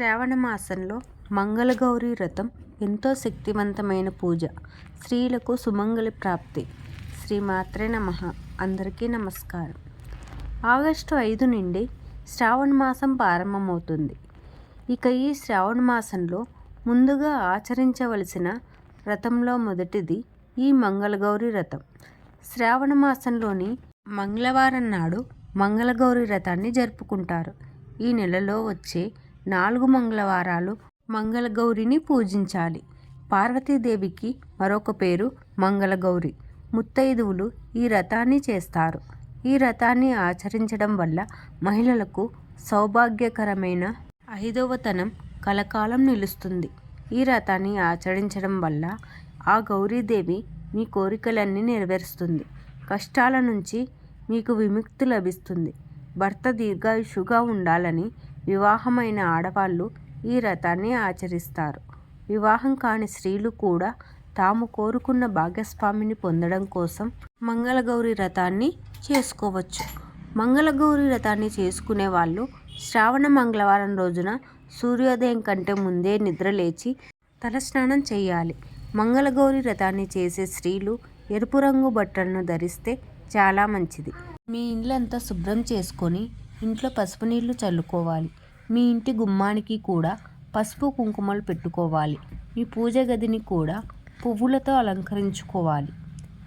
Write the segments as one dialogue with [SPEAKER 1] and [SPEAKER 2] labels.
[SPEAKER 1] శ్రావణ మాసంలో మంగళగౌరి వ్రతం ఎంతో శక్తివంతమైన పూజ. స్త్రీలకు సుమంగళి ప్రాప్తి. శ్రీ మాత్రే నమ. అందరికీ నమస్కారం. ఆగస్టు ఐదు నుండి శ్రావణ మాసం ప్రారంభమవుతుంది. ఇక ఈ శ్రావణ మాసంలో ముందుగా ఆచరించవలసిన వ్రతంలో మొదటిది ఈ మంగళగౌరి వ్రతం. శ్రావణ మాసంలోని మంగళవారం నాడు మంగళగౌరి వ్రతాన్ని జరుపుకుంటారు. ఈ నెలలో వచ్చే నాలుగు మంగళవారాలు మంగళగౌరిని పూజించాలి. పార్వతీదేవికి మరొక పేరు మంగళగౌరి. ముత్తైదువులు ఈ రథాన్ని చేస్తారు. ఈ రథాన్ని ఆచరించడం వల్ల మహిళలకు సౌభాగ్యకరమైన ఐదవతనం కలకాలం నిలుస్తుంది. ఈ రథాన్ని ఆచరించడం వల్ల ఆ గౌరీదేవి మీ కోరికలన్నీ నెరవేరుస్తుంది. కష్టాల నుంచి మీకు విముక్తి లభిస్తుంది. భర్త దీర్ఘాయుషుగా ఉండాలని వివాహమైన ఆడవాళ్ళు ఈ వ్రతాన్ని ఆచరిస్తారు. వివాహం కాని స్త్రీలు కూడా తాము కోరుకున్న భాగస్వామిని పొందడం కోసం మంగళగౌరి వ్రతాన్ని చేసుకోవచ్చు. మంగళగౌరి వ్రతాన్ని చేసుకునే వాళ్ళు శ్రావణ మంగళవారం రోజున సూర్యోదయం కంటే ముందే నిద్రలేచి తలస్నానం చేయాలి. మంగళగౌరి వ్రతాన్ని చేసే స్త్రీలు ఎరుపు రంగు బట్టలను ధరిస్తే చాలా మంచిది. మీ ఇండ్లంతా శుభ్రం చేసుకొని ఇంట్లో పసుపు నీళ్ళు చల్లుకోవాలి. మీ ఇంటి గుమ్మానికి కూడా పసుపు కుంకుమలు పెట్టుకోవాలి. మీ పూజ గదిని కూడా పువ్వులతో అలంకరించుకోవాలి.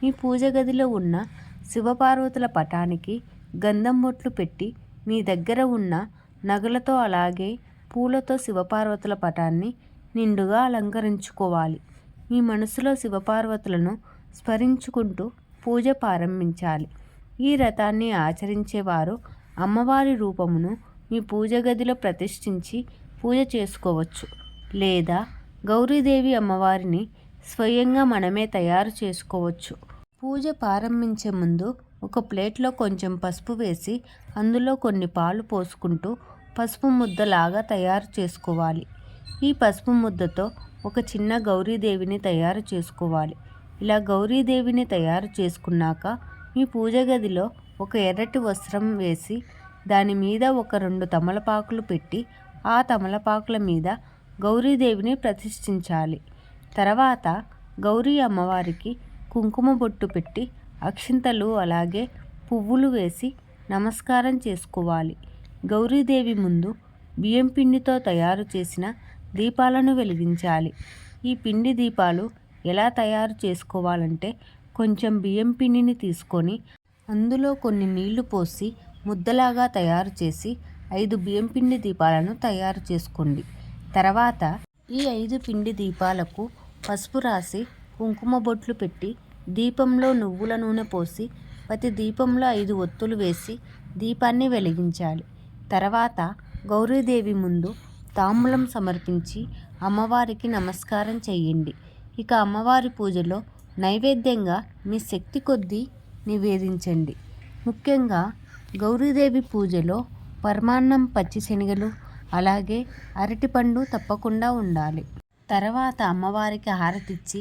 [SPEAKER 1] మీ పూజ గదిలో ఉన్న శివపార్వతుల పటానికి గంధం బొట్లు పెట్టి మీ దగ్గర ఉన్న నగలతో అలాగే పూలతో శివపార్వతుల పటాన్ని నిండుగా అలంకరించుకోవాలి. మీ మనసులో శివపార్వతులను స్మరించుకుంటూ పూజ ప్రారంభించాలి. ఈ రథాన్ని ఆచరించేవారు అమ్మవారి రూపమును మీ పూజ గదిలో ప్రతిష్ఠించి పూజ చేసుకోవచ్చు. లేదా గౌరీదేవి అమ్మవారిని స్వయంగా మనమే తయారు చేసుకోవచ్చు. పూజ ప్రారంభించే ముందు ఒక ప్లేట్లో కొంచెం పసుపు వేసి అందులో కొన్ని పాలు పోసుకుంటూ పసుపు ముద్దలాగా తయారు చేసుకోవాలి. ఈ పసుపు ముద్దతో ఒక చిన్న గౌరీదేవిని తయారు చేసుకోవాలి. ఇలా గౌరీదేవిని తయారు చేసుకున్నాక మీ పూజ గదిలో ఒక ఎర్రటి వస్త్రం వేసి దాని మీద ఒక రెండు తమలపాకులు పెట్టి ఆ తమలపాకుల మీద గౌరీదేవిని ప్రతిష్ఠించాలి. తర్వాత గౌరీ అమ్మవారికి కుంకుమ బొట్టు పెట్టి అక్షింతలు అలాగే పువ్వులు వేసి నమస్కారం చేసుకోవాలి. గౌరీదేవి ముందు బియ్యం పిండితో తయారు చేసిన దీపాలను వెలిగించాలి. ఈ పిండి దీపాలు ఎలా తయారు చేసుకోవాలంటే కొంచెం బియ్యం పిండిని తీసుకొని అందులో కొన్ని నీళ్ళు పోసి ముద్దలాగా తయారు చేసి ఐదు బియ్యం పిండి దీపాలను తయారు చేసుకోండి. తర్వాత ఈ ఐదు పిండి దీపాలకు పసుపు రాసి కుంకుమ బొట్లు పెట్టి దీపంలో నువ్వుల నూనె పోసి ప్రతి దీపంలో ఐదు ఒత్తులు వేసి దీపాన్ని వెలిగించాలి. తర్వాత గౌరీదేవి ముందు తాంబూలం సమర్పించి అమ్మవారికి నమస్కారం చేయండి. ఇక అమ్మవారి పూజలో నైవేద్యంగా మీ శక్తి కొద్దీ నివేదించండి. ముఖ్యంగా గౌరీదేవి పూజలో పరమాన్నం పచ్చిశనగలు అలాగే అరటిపండు తప్పకుండా ఉండాలి. తర్వాత అమ్మవారికి హారతిచ్చి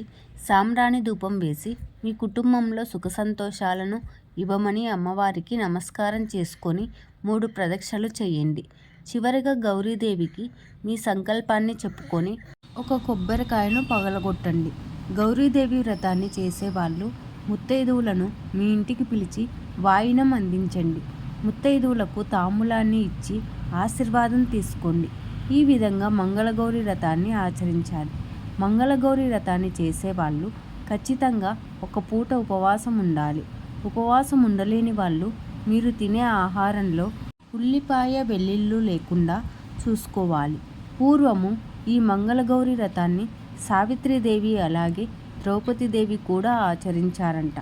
[SPEAKER 1] సాంబ్రాణి ధూపం వేసి మీ కుటుంబంలో సుఖ సంతోషాలను ఇవ్వమని అమ్మవారికి నమస్కారం చేసుకొని మూడు ప్రదక్షిణలు చేయండి. చివరిగా గౌరీదేవికి మీ సంకల్పాన్ని చెప్పుకొని ఒక కొబ్బరికాయను పగలగొట్టండి. గౌరీదేవి వ్రతాన్ని చేసేవాళ్ళు ముత్తైదువులను మీ ఇంటికి పిలిచి వాయినం అందించండి. ముత్తైదువులకు తాంబూలాన్ని ఇచ్చి ఆశీర్వాదం తీసుకోండి. ఈ విధంగా మంగళగౌరి వ్రతాన్ని ఆచరించాలి. మంగళగౌరి వ్రతాన్ని చేసేవాళ్ళు ఖచ్చితంగా ఒక పూట ఉపవాసం ఉండాలి. ఉపవాసం ఉండలేని వాళ్ళు మీరు తినే ఆహారంలో ఉల్లిపాయ వెల్లుల్లు లేకుండా చూసుకోవాలి. పూర్వము ఈ మంగళగౌరి రథాన్ని సావిత్రిదేవి అలాగే ద్రౌపదీదేవి కూడా ఆచరించారంట.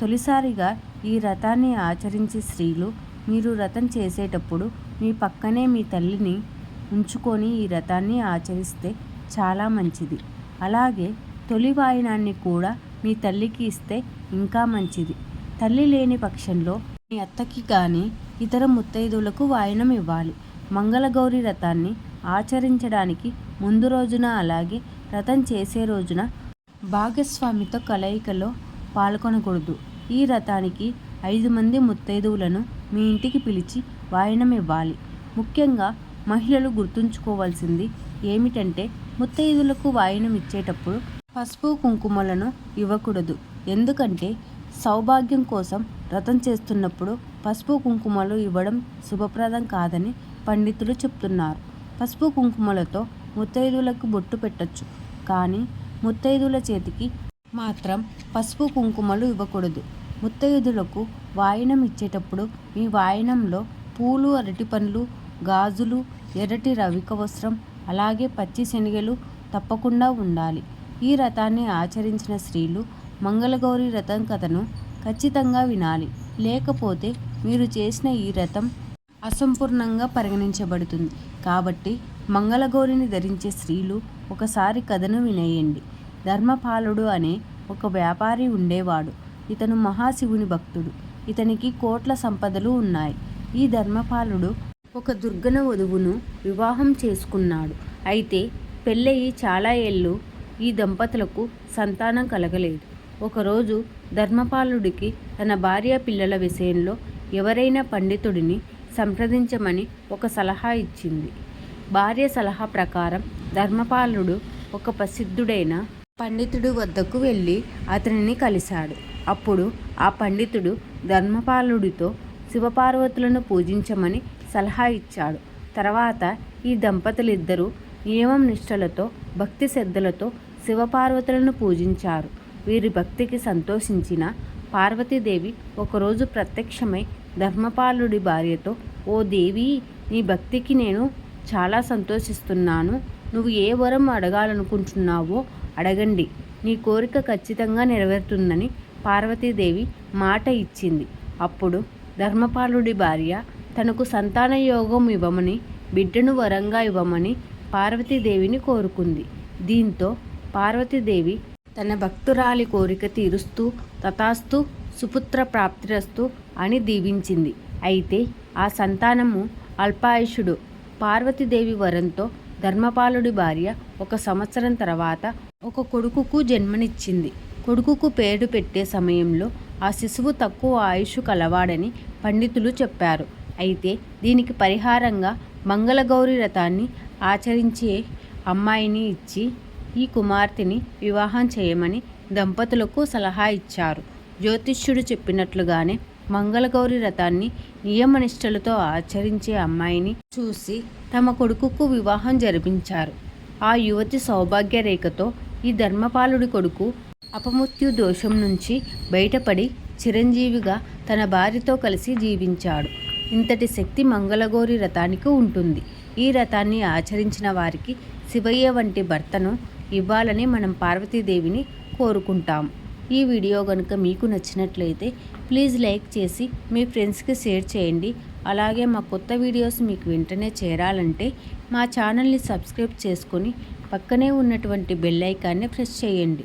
[SPEAKER 1] తొలిసారిగా ఈ రథాన్ని ఆచరించే స్త్రీలు మీరు వ్రతం చేసేటప్పుడు మీ పక్కనే మీ తల్లిని ఉంచుకొని ఈ వ్రతాన్ని ఆచరిస్తే చాలా మంచిది. అలాగే తొలి వాయినాన్ని కూడా మీ తల్లికి ఇస్తే ఇంకా మంచిది. తల్లి లేని పక్షంలో మీ అత్తకి కానీ ఇతర ముత్తైదువులకు వాయనం ఇవ్వాలి. మంగళగౌరి వ్రతాన్ని ఆచరించడానికి ముందు రోజున అలాగే వ్రతం చేసే రోజున భాగస్వామితో కలయికలో పాల్గొనకూడదు. ఈ రథానికి ఐదు మంది ముత్తైదువులను మీ ఇంటికి పిలిచి వాయనం ఇవ్వాలి ముఖ్యంగా మహిళలు గుర్తుంచుకోవాల్సింది ఏమిటంటే ముత్తైదులకు వాయినం ఇచ్చేటప్పుడు పసుపు కుంకుమలను ఇవ్వకూడదు. ఎందుకంటే సౌభాగ్యం కోసం వ్రతం చేస్తున్నప్పుడు పసుపు కుంకుమలు ఇవ్వడం శుభప్రదం కాదని పండితులు చెప్తున్నారు. పసుపు కుంకుమలతో ముత్తైదులకు బొట్టు పెట్టొచ్చు. కానీ ముత్తైదుల చేతికి మాత్రం పసుపు కుంకుమలు ఇవ్వకూడదు. ముత్తయిదులకు వాయినం ఇచ్చేటప్పుడు మీ వాయినంలో పూలు అరటి పండ్లు గాజులు ఎర్రటి రవిక వస్త్రం అలాగే పచ్చి శనగలు తప్పకుండా ఉండాలి. ఈ రథాన్ని ఆచరించిన స్త్రీలు మంగళగౌరి రథం కథను ఖచ్చితంగా వినాలి. లేకపోతే మీరు చేసిన ఈ రథం అసంపూర్ణంగా పరిగణించబడుతుంది. కాబట్టి మంగళగౌరిని ధరించే స్త్రీలు ఒకసారి కథను వినేయండి. ధర్మపాలుడు అనే ఒక వ్యాపారి ఉండేవాడు. ఇతను మహాశివుని భక్తుడు. ఇతనికి కోట్ల సంపదలు ఉన్నాయి. ఈ ధర్మపాలుడు ఒక దుర్గన వధువును వివాహం చేసుకున్నాడు. అయితే పెళ్ళయి చాలా ఏళ్ళు ఈ దంపతులకు సంతానం కలగలేదు. ఒకరోజు ధర్మపాలుడికి తన భార్య పిల్లల విషయంలో ఎవరైనా పండితుడిని సంప్రదించమని ఒక సలహా ఇచ్చింది. భార్య సలహా ప్రకారం ధర్మపాలుడు ఒక ప్రసిద్ధుడైన పండితుడి వద్దకు వెళ్ళి అతనిని కలిశాడు. అప్పుడు ఆ పండితుడు ధర్మపాలుడితో శివపార్వతులను పూజించమని సలహా ఇచ్చాడు. తర్వాత ఈ దంపతులిద్దరూ నియమం నిష్ఠలతో భక్తి శ్రద్ధలతో శివపార్వతులను పూజించారు. వీరి భక్తికి సంతోషించిన పార్వతీదేవి ఒకరోజు ప్రత్యక్షమై ధర్మపాలుడి భార్యతో ఓ దేవి నీ భక్తికి నేను చాలా సంతోషిస్తున్నాను. నువ్వు ఏ వరం అడగాలనుకుంటున్నావో అడగండి. నీ కోరిక ఖచ్చితంగా నెరవేరుతుందని పార్వతీదేవి మాట ఇచ్చింది. అప్పుడు ధర్మపాలుడి భార్య తనకు సంతాన యోగం ఇవ్వమని బిడ్డను వరంగా ఇవ్వమని పార్వతీదేవిని కోరుకుంది. దీంతో పార్వతీదేవి తన భక్తురాలి కోరిక తీరుస్తూ తథాస్తు సుపుత్ర ప్రాప్తిరస్తు అని దీవించింది. అయితే ఆ సంతానము అల్పాయుషుడు పార్వతీదేవి వరంతో ధర్మపాలుడి భార్య ఒక సంవత్సరం తర్వాత ఒక కొడుకుకు జన్మనిచ్చింది. కొడుకుకు పేరు పెట్టే సమయంలో ఆ శిశువు తక్కువ ఆయుష్ కలవాడని పండితులు చెప్పారు. అయితే దీనికి పరిహారంగా మంగళగౌరి రథాన్ని ఆచరించే అమ్మాయిని ఇచ్చి ఈ కుమార్తెని వివాహం చేయమని దంపతులకు సలహా ఇచ్చారు. జ్యోతిష్యుడు చెప్పినట్లుగానే మంగళగౌరి రథాన్ని నియమనిష్టలతో ఆచరించే అమ్మాయిని చూసి తమ కొడుకుకు వివాహం జరిపించారు. ఆ యువతి సౌభాగ్య రేఖతో ఈ ధర్మపాలుడి కొడుకు అపమృత్యు దోషం నుంచి బయటపడి చిరంజీవిగా తన భార్యతో కలిసి జీవించాడు. ఇంతటి శక్తి మంగళగోరి రథానికి ఉంటుంది. ఈ రథాన్ని ఆచరించిన వారికి శివయ్య వంటి భర్తను ఇవ్వాలని మనం పార్వతీదేవిని కోరుకుంటాం. ఈ వీడియో కనుక మీకు నచ్చినట్లయితే ప్లీజ్ లైక్ చేసి మీ ఫ్రెండ్స్కి షేర్ చేయండి. అలాగే మా కొత్త వీడియోస్ మీకు వెంటనే చేరాలంటే మా ఛానల్ని సబ్స్క్రైబ్ చేసుకొని పక్కనే ఉన్నటువంటి బెల్ ఐకాన్ని ప్రెస్ చేయండి.